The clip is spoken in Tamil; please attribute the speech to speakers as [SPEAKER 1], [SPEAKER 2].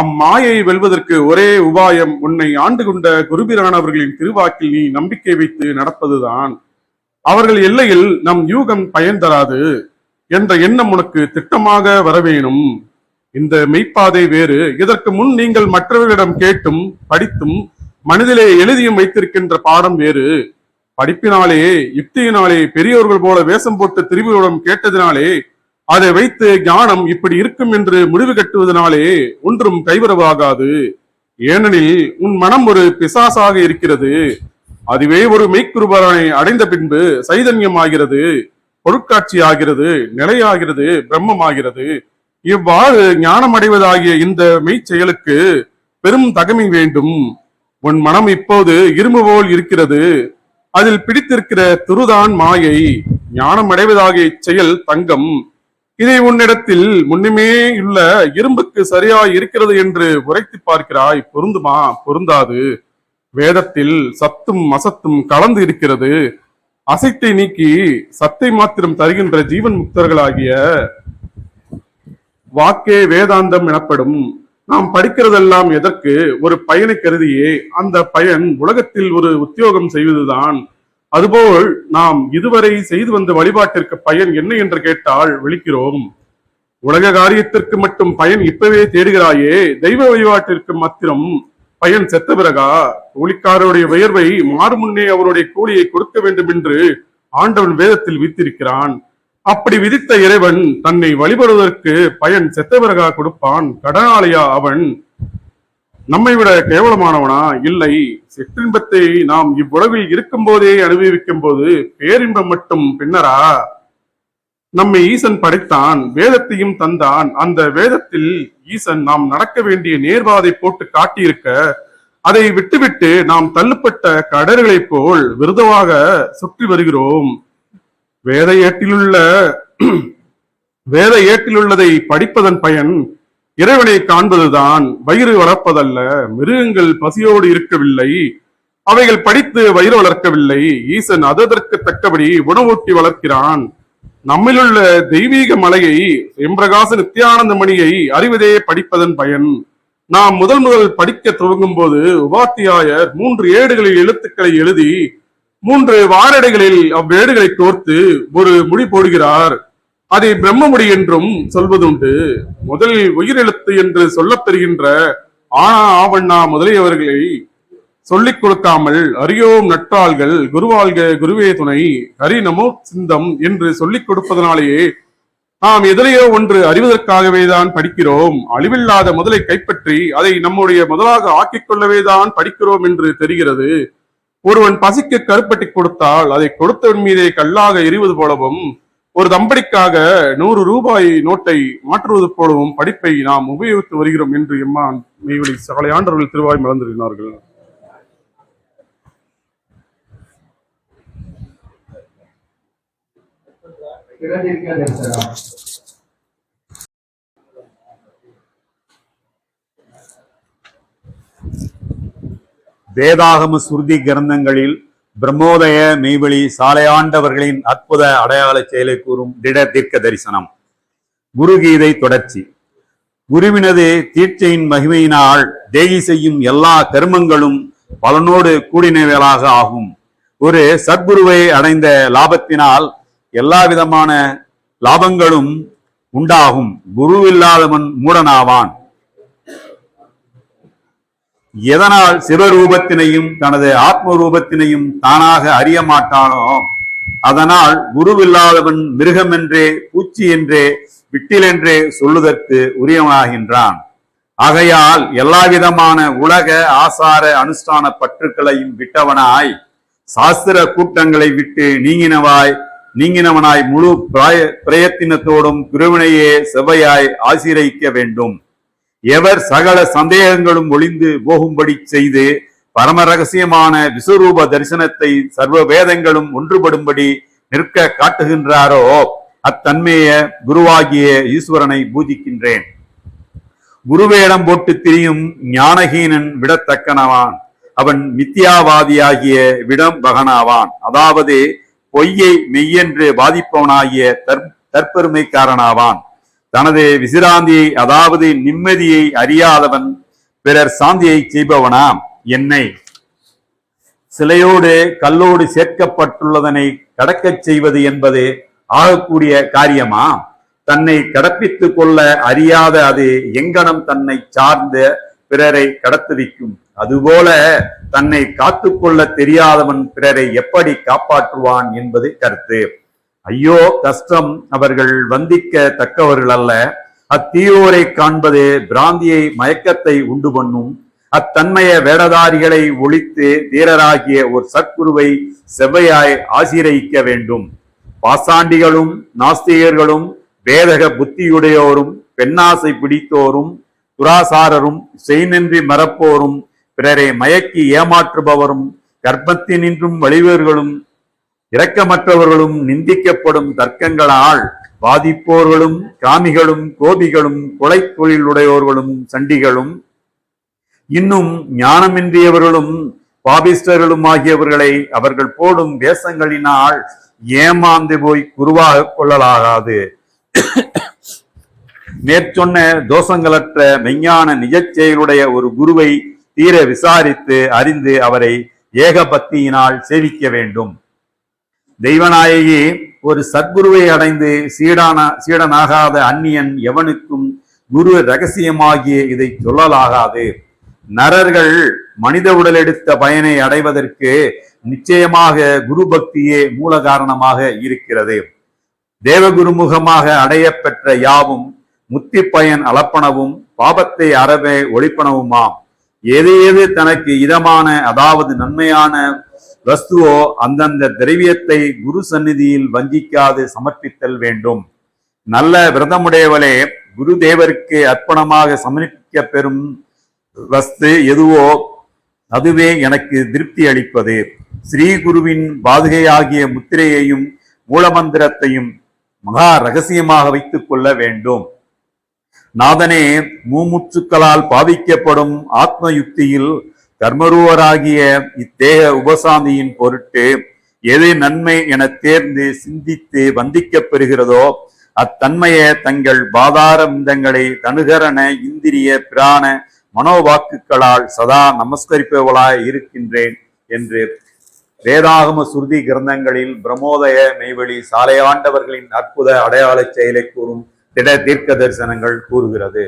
[SPEAKER 1] அம்மாயை வெல்வதற்கு ஒரே உபாயம் உன்னை ஆண்டு கொண்ட குருபிரானவர்களின் திருவாக்கில் நீ நம்பிக்கை வைத்து நடப்பதுதான். அவர்கள் எல்லையில் நம் யூகம் பயன் தராது என்ற எண்ணம் உனக்கு திட்டமாக வரவேணும். இந்த மெய்ப்பாதை வேறு. இதற்கு முன் நீங்கள் மற்றவர்களிடம் கேட்டும் படித்தும் மனதிலே எழுதியும் வைத்திருக்கின்ற பாடம் வேறு. படிப்பினாலே யுக்தியினாலே பெரியோர்கள் போல வேஷம் போட்டு திருவிழம் கேட்டதினாலே அதை வைத்து ஞானம் இப்படி இருக்கும் என்று முடிவு கட்டுவதனாலே ஒன்றும் கைவரவாகாது. ஏனெனில் உன் மனம் ஒரு பிசாசாக இருக்கிறது. அதுவே ஒரு மெய்க்குருபரனை அடைந்த பின்பு சைதன்யமாகிறது பொருட்காட்சி ஆகிறது நிலையாகிறது பிரம்மமாகிறது. இவ்வாறு ஞானம் அடைவதாகிய இந்த மெய் செயலுக்கு பெரும் தகமை வேண்டும். உன் மனம் இப்போது இரும்பு போல் இருக்கிறது. அதில் பிடித்திருக்கிற துருதான் மாயை ஞானம் அடைவதாகிய செயல் தங்கம். இதை உன்னிடத்தில் முன்னுமே உள்ள இரும்புக்கு சரியா இருக்கிறது என்று உரைத்து பார்க்கிறாய். பொருந்துமா? பொருந்தாது. வேதத்தில் சத்தும் அசத்தும் கலந்து இருக்கிறது. அசைத்தை நீக்கி சத்தை மாத்திரம் தருகின்ற ஜீவன் முக்தர்களாகிய வாக்கே வேதாந்தம் எனப்படும். நாம் படிக்கிறதெல்லாம் எதற்கு? ஒரு பயனை கருதியே அந்த பயன் உலகத்தில் ஒரு உத்தியோகம் செய்வதுதான். அதுபோல் நாம் இதுவரை செய்து வந்த வழிபாட்டிற்கு பயன் என்ன என்று கேட்டால் விழிக்கிறோம். உலக காரியத்திற்கு மட்டும் பயன் இப்பவே தேடுகிறாயே தெய்வ வழிபாட்டிற்கு மாத்திரம் பயன் செத்த பிறகா? கூலிக்காரருடைய உயர்வை மாறு முன்னே அவருடைய கூலியை கொடுக்க வேண்டும் என்று ஆண்டவன் வேதத்தில் வித்திருக்கிறான் அப்படி விதித்த இறைவன் தன்னை வழிபடுவதற்கு பயன் செத்த பிறகா கொடுப்பான். கடனாளியா அவன். நம்மை விட கேவலமானவனா? இல்லை. சிற்றின்பத்தை நாம் இவ்வுலகில் இருக்கும் போதே அனுபவிக்கும் போது பேரின்பம் மட்டும் பின்னரா? நம்மை ஈசன் படைத்தான் வேதத்தையும் தந்தான். அந்த வேதத்தில் ஈசன் நாம் நடக்க வேண்டிய நேர்வாதை போட்டு காட்டியிருக்க அதை விட்டுவிட்டு நாம் தள்ளுப்பட்ட கடர்களைப் போல் விருதவாக சுற்றி வருகிறோம். வேத ஏட்டிலுள்ள வேத ஏட்டிலுள்ளதை படிப்பதன் பயன் இறைவனை காண்பதுதான் வயிறு வளர்ப்பதல்ல மிருகங்கள் பசியோடு இருக்கவில்லை அவைகள் படித்து வயிறு வளர்க்கவில்லை ஈசன் அதற்கு தக்கபடி உணவூட்டி வளர்க்கிறான். நம்மிலுள்ள தெய்வீக மலையை எம்பிரகாச நித்யானந்த மணியை அறிவதே படிப்பதன் பயன். நாம் முதல் முதல் படிக்க துவங்கும் போது உபாத்தியாயர் மூன்று ஏடுகளில் எழுத்துக்களை எழுதி மூன்று வாரடைகளில் அவ்வேடுகளை கோர்த்து ஒரு முடி போடுகிறார். அதை பிரம்மமுடி என்றும் சொல்வதுண்டு. முதலில் உயிரெழுத்து என்று சொல்லப்பெறுகின்ற ஆனா ஆவண்ணா முதலியவர்களை சொல்லிக் கொடுக்காமல் அறியோம் நற்றாள்கள் குருவாழ்க குருவே துணை ஹரி நமோ சிந்தம் என்று சொல்லிக் கொடுப்பதனாலேயே நாம் எதிரையோ ஒன்று அறிவதற்காகவே தான் படிக்கிறோம். அழிவில்லாத முதலை கைப்பற்றி அதை நம்முடைய முதலாக ஆக்கிக் கொள்ளவே தான் படிக்கிறோம் என்று தெரிகிறது. ஒருவன் பசிக்கு கருப்பட்டி கொடுத்தால் அதை கொடுத்தவன் மீதே கல்லாக எறிவது போலவும் ஒரு தம்படிக்காக நூறு ரூபாய் நோட்டை மாற்றுவது போலவும் படிப்பை நாம் உபயோகித்து வருகிறோம் என்று எம்மான் மெய்வெளி சகலை ஆண்டவர்கள் திருவாய் மறந்திருக்கிறார்கள்
[SPEAKER 2] வேதாகம சுருதி கிரந்தங்களில் பிரம்மோதய மெய்வெளி சாலையாண்டவர்களின் அற்புத அடையாள செயலை கூறும் திட தீர்க்க தரிசனம். குருகீதை தொடர்ச்சி. குருவினது தீட்சையின் மகிமையினால் தேகி செய்யும் எல்லா கர்மங்களும் பலனோடு கூடினவைகளாக ஆகும். ஒரு சத்குருவை அடைந்த லாபத்தினால் எல்லா விதமான லாபங்களும் உண்டாகும். குரு இல்லாதவன் மூடனாவான். எதனால் சிவரூபத்தினையும் தனது ஆத்ம ரூபத்தினையும் தானாக அறிய மாட்டானோ அதனால் குருவில்லாதவன் மிருகம் என்றே பூச்சி என்றே விட்டில் என்றே சொல்லுதற்கு உரியவனாகின்றான். ஆகையால் எல்லா விதமான உலக ஆசார அனுஷ்டான பற்றுக்களையும் விட்டவனாய் சாஸ்திர கூட்டங்களை விட்டு நீங்கினவாய் நீங்கினவனாய் முழு பிராய- பிரயத்தினத்தோடும் குருவினையே செவ்வையாய் ஆசிரியிக்க வேண்டும். எவர் சகல சந்தேகங்களும் ஒளிந்து போகும்படி செய்து பரம ரகசியமான விஸ்வரூப தரிசனத்தை சர்வ வேதங்களும் ஒன்றுபடும்படி நிற்க காட்டுகின்றாரோ அத்தன்மைய குருவாகிய ஈஸ்வரனை பூஜிக்கின்றேன். குருவேடம் போட்டு திரியும் ஞானஹீனன் விடத்தக்கனவான். அவன் மித்தியாவாதியாகிய விடம் பகனாவான். அதாவது பொய்யை மெய்யென்று பாதிப்பவனாகிய தற் தற்பெருமைக்காரனாவான். தனது விசிராந்தியை அதாவது நிம்மதியை அறியாதவன் பிறர் சாந்தியை செய்பவனாம். என்னை சிலையோடு கல்லோடு சேர்க்கப்பட்டுள்ளதனை கடக்கச் செய்வது என்பது ஆகக்கூடிய காரியமா? தன்னை கடப்பித்துக் கொள்ள அறியாத அது எங்கனம் தன்னை சார்ந்த பிறரை கடத்துவிக்கும். அதுபோல தன்னை காத்துக்கொள்ள தெரியாதவன் பிறரை எப்படி காப்பாற்றுவான் என்பது கருத்து. ஐயோ கஷ்டம். அவர்கள் வந்திக்க தக்கவர்கள் அல்ல அத்தீயோரை காண்பது பிராந்தியை மயக்கத்தை உண்டு பண்ணும். அத்தன்மைய வேடதாரிகளை ஒழித்து தீரராகிய ஒரு சத்குருவை செவ்வையாய் ஆசீரயிக்க வேண்டும். பாசாண்டிகளும் நாஸ்திகர்களும் வேதக புத்தியுடையோரும் பெண்ணாசை பிடித்தோரும் துராசாரரும் செய்நின்றி மறப்போரும் பிறரை மயக்கி ஏமாற்றுபவரும் கர்ப்பத்தினின்றும் வழிவர்களும் இரக்கமற்றவர்களும் நிந்திக்கப்படும் தர்க்கங்களால் பாதிப்போர்களும் காமிகளும் கோபிகளும் கொலை தொழிலுடையோர்களும் சண்டிகளும் இன்னும் ஞானமின்றியவர்களும் பாபிஸ்டர்களும் ஆகியவர்களை அவர்கள் போடும் வேஷங்களினால் ஏமாந்து போய் குருவாக கொள்ளலாகாது. மேற்சொன்ன தோஷங்களற்ற மெஞ்ஞான நிஜச் செயலுடைய ஒரு குருவை தீர விசாரித்து அறிந்து அவரை ஏகபக்தியினால் சேவிக்க வேண்டும். தெய்வநாயகி ஒரு சத்குருவை அடைந்து சீடான சீடனாகாத அந்நியன் எவனுக்கும் குரு ரகசியமாகிய இதை சொல்லலாகாது. நரர்கள் மனித உடல் எடுத்த பயனை அடைவதற்கு நிச்சயமாக குரு பக்தியே மூல காரணமாக இருக்கிறது. தேவகுருமுகமாக அடையப்பெற்ற யாவும் முத்தி பயன் அளப்பனவும் பாபத்தை அறவே ஒழிப்பனவுமாம். எது எது தனக்கு இதமான அதாவது நன்மையான வஸ்துவோ அந்தந்த திரவியத்தை குரு சந்நிதியில் வஞ்சிக்காது சமர்ப்பித்தல் வேண்டும். நல்ல விரதமுடையவளே குரு தேவருக்கு அர்ப்பணமாக சமர்ப்பிக்க பெறும் வஸ்து எதுவோ அதுவே எனக்கு திருப்தி அளிப்பது. ஸ்ரீ குருவின் பாதுகையாகிய முத்திரையையும் மூலமந்திரத்தையும் மகா ரகசியமாக வைத்துக் கொள்ள வேண்டும். நாதனே மூமுச்சுக்களால் பாவிக்கப்படும் ஆத்ம யுக்தியில் கர்மரூவராகிய இத்தேக உபசாந்தியின் பொருட்டு எது நன்மை என தேர்ந்து சிந்தித்து வந்திக்கப் பெறுகிறதோ அத்தன்மைய தங்கள் பாதார மிந்தங்களை தனுகரண இந்திரிய பிராண மனோவாக்குகளால் சதா நமஸ்கரிப்பவளாய் இருக்கின்றேன் என்று வேதாகம சுருதி கிரந்தங்களில் பிரமோதய மெய்வெளி சாலையாண்டவர்களின் அற்புத அடையாளச் செயலை கூறும் திட தீர்க்க தரிசனங்கள் கூறுகிறது.